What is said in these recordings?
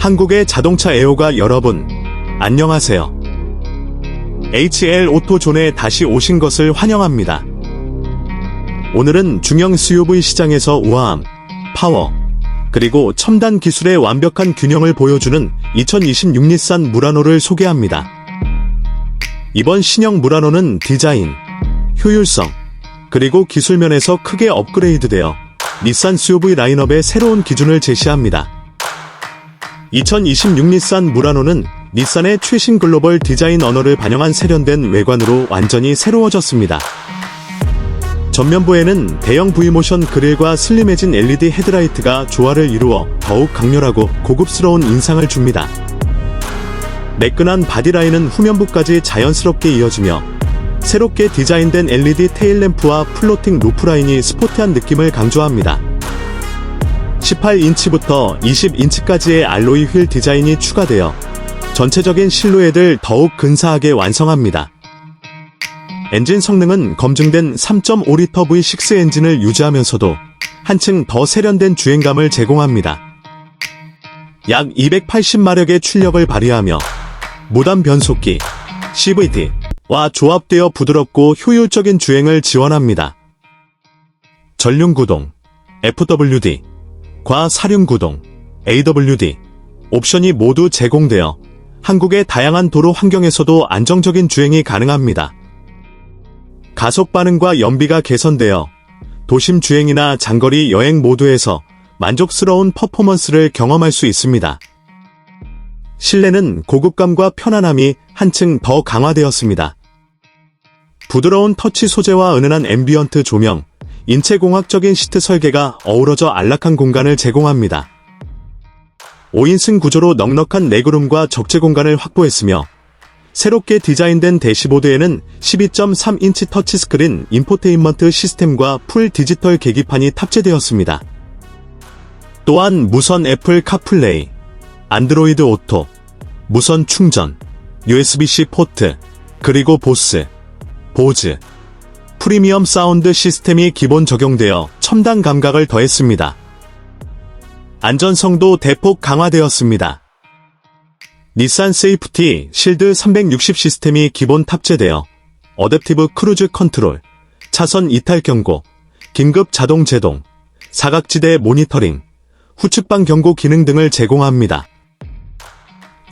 한국의 자동차 애호가 여러분, 안녕하세요. HL 오토존에 다시 오신 것을 환영합니다. 오늘은 중형 SUV 시장에서 우아함, 파워, 그리고 첨단 기술의 완벽한 균형을 보여주는 2026 닛산 무라노를 소개합니다. 이번 신형 무라노는 디자인, 효율성, 그리고 기술면에서 크게 업그레이드되어 닛산 SUV 라인업의 새로운 기준을 제시합니다. 2026 닛산 무라노는 닛산의 최신 글로벌 디자인 언어를 반영한 세련된 외관으로 완전히 새로워졌습니다. 전면부에는 대형 V모션 그릴과 슬림해진 LED 헤드라이트가 조화를 이루어 더욱 강렬하고 고급스러운 인상을 줍니다. 매끈한 바디라인은 후면부까지 자연스럽게 이어지며 새롭게 디자인된 LED 테일램프와 플로팅 루프라인이 스포티한 느낌을 강조합니다. 18인치부터 20인치까지의 알로이 휠 디자인이 추가되어 전체적인 실루엣을 더욱 근사하게 완성합니다. 엔진 성능은 검증된 3.5리터 V6 엔진을 유지하면서도 한층 더 세련된 주행감을 제공합니다. 약 280마력의 출력을 발휘하며 무단 변속기, CVT와 조합되어 부드럽고 효율적인 주행을 지원합니다. 전륜구동, FWD, 과 사륜구동, AWD, 옵션이 모두 제공되어 한국의 다양한 도로 환경에서도 안정적인 주행이 가능합니다. 가속 반응과 연비가 개선되어 도심 주행이나 장거리 여행 모두에서 만족스러운 퍼포먼스를 경험할 수 있습니다. 실내는 고급감과 편안함이 한층 더 강화되었습니다. 부드러운 터치 소재와 은은한 앰비언트 조명, 인체공학적인 시트 설계가 어우러져 안락한 공간을 제공합니다. 5인승 구조로 넉넉한 레그룸과 적재 공간을 확보했으며 새롭게 디자인된 대시보드에는 12.3인치 터치스크린 인포테인먼트 시스템과 풀 디지털 계기판이 탑재되었습니다. 또한 무선 애플 카플레이, 안드로이드 오토, 무선 충전, USB-C 포트, 그리고 보스, 보즈, 프리미엄 사운드 시스템이 기본 적용되어 첨단 감각을 더했습니다. 안전성도 대폭 강화되었습니다. 닛산 세이프티 실드 360 시스템이 기본 탑재되어 어댑티브 크루즈 컨트롤, 차선 이탈 경고, 긴급 자동 제동, 사각지대 모니터링, 후측방 경고 기능 등을 제공합니다.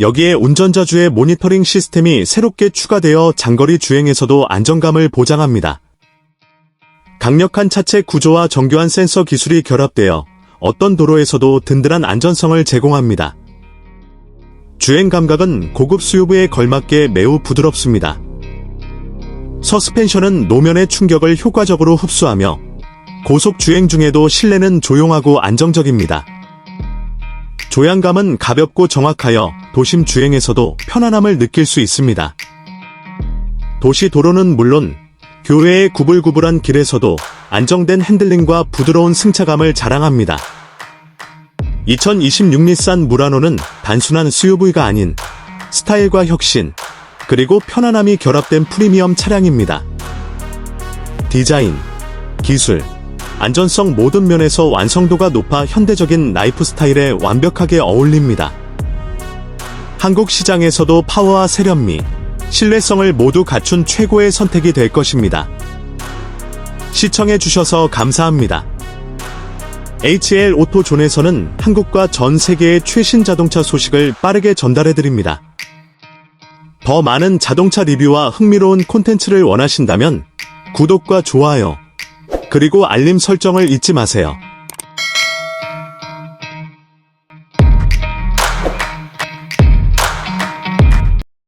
여기에 운전자주의 모니터링 시스템이 새롭게 추가되어 장거리 주행에서도 안정감을 보장합니다. 강력한 차체 구조와 정교한 센서 기술이 결합되어 어떤 도로에서도 든든한 안전성을 제공합니다. 주행 감각은 고급 SUV에 걸맞게 매우 부드럽습니다. 서스펜션은 노면의 충격을 효과적으로 흡수하며 고속 주행 중에도 실내는 조용하고 안정적입니다. 조향감은 가볍고 정확하여 도심 주행에서도 편안함을 느낄 수 있습니다. 도시 도로는 물론 교외의 구불구불한 길에서도 안정된 핸들링과 부드러운 승차감을 자랑합니다. 2026 닛산 무라노는 단순한 SUV가 아닌 스타일과 혁신, 그리고 편안함이 결합된 프리미엄 차량입니다. 디자인, 기술, 안전성 모든 면에서 완성도가 높아 현대적인 라이프 스타일에 완벽하게 어울립니다. 한국 시장에서도 파워와 세련미, 신뢰성을 모두 갖춘 최고의 선택이 될 것입니다. 시청해 주셔서 감사합니다. HL 오토존에서는 한국과 전 세계의 최신 자동차 소식을 빠르게 전달해 드립니다. 더 많은 자동차 리뷰와 흥미로운 콘텐츠를 원하신다면 구독과 좋아요, 그리고 알림 설정을 잊지 마세요.